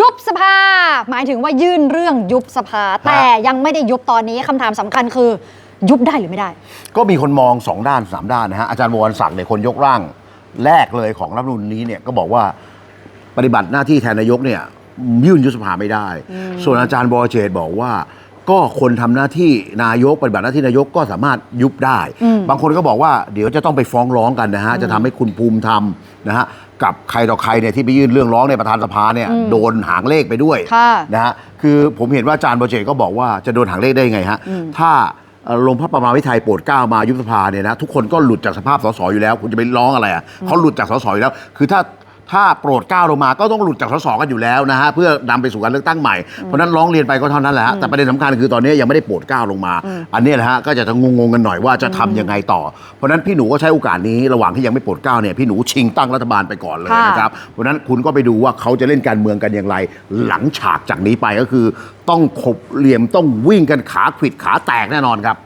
ยุบสภา หมายถึงว่ายื่นเรื่องยุบสภา แต่ยังไม่ได้ยุบตอนนี้คำถามสำคัญคือ ยุบได้หรือไม่ได้ ก็มีคนมอง 2 ด้าน 3 ด้านนะฮะอาจารย์บวรศักดิ์เนี่ยคนยกร่างแรกเลยของรัฐธรรมนูญนี้เนี่ยก็บอกว่าปฏิบัติหน้าที่แทนนายกเนี่ยยื่นยุบสภาไม่ได้ ส่วนอาจารย์บอเจตบอกว่า ก็คนทำหน้าที่นายกปฏิบัติหน้าที่นายกก็สามารถยุบได้อืมบางคนก็บอกว่าเดี๋ยวจะต้องไปฟ้องร้องกันนะฮะจะทำให้คุณภูมิธรรมนะฮะกับใครต่อใครเนี่ยที่ไปยื่นเรื่องร้องในประธานสภาเนี่ยอืมโดนหางเลขไปด้วยค่ะนะฮะคือผมเห็นว่าอาจารย์บอเจตก็บอกว่าจะโดนหางเลขได้ยังไงฮะอืมถ้าเอ่อลงพระประมาวิไทยโปรดเกล้ามายุบสภาเนี่ยนะทุกคนก็หลุดจากสภาพสสอยู่แล้ว คุณจะไปร้องอะไรอะเขาหลุดจากสสอยู่แล้ว คือถ้า ถ้าโปรดเกล้าลงมาก็ต้องหลุดจากสสกันอยู่แล้วนะฮะเพื่อนำไปสู่การเลือกตั้งใหม่ เพราะฉะนั้นร้องเรียนไปก็เท่านั้นแหละฮะแต่ประเด็นสำคัญคือตอนนี้ยังไม่ได้โปรดเกล้าลงมา อันนี้แหละฮะก็จะงงๆกันหน่อยว่าจะทำยังไงต่อ เพราะฉะนั้นพี่หนูก็ใช้โอกาสนี้ระหว่างที่ยังไม่โปรดเกล้าเนี่ยพี่หนูชิงตั้งรัฐบาลไปก่อนเลยค่ะนะครับเพราะฉะนั้นคุณก็ไปดูว่าเขาจะเล่นการเมืองกันอย่างไร หลังฉากจากนี้ไปก็คือ ต้องขบเหลี่ยมต้องวิ่งกันขาขวิดขาแตกแน่นอนครับ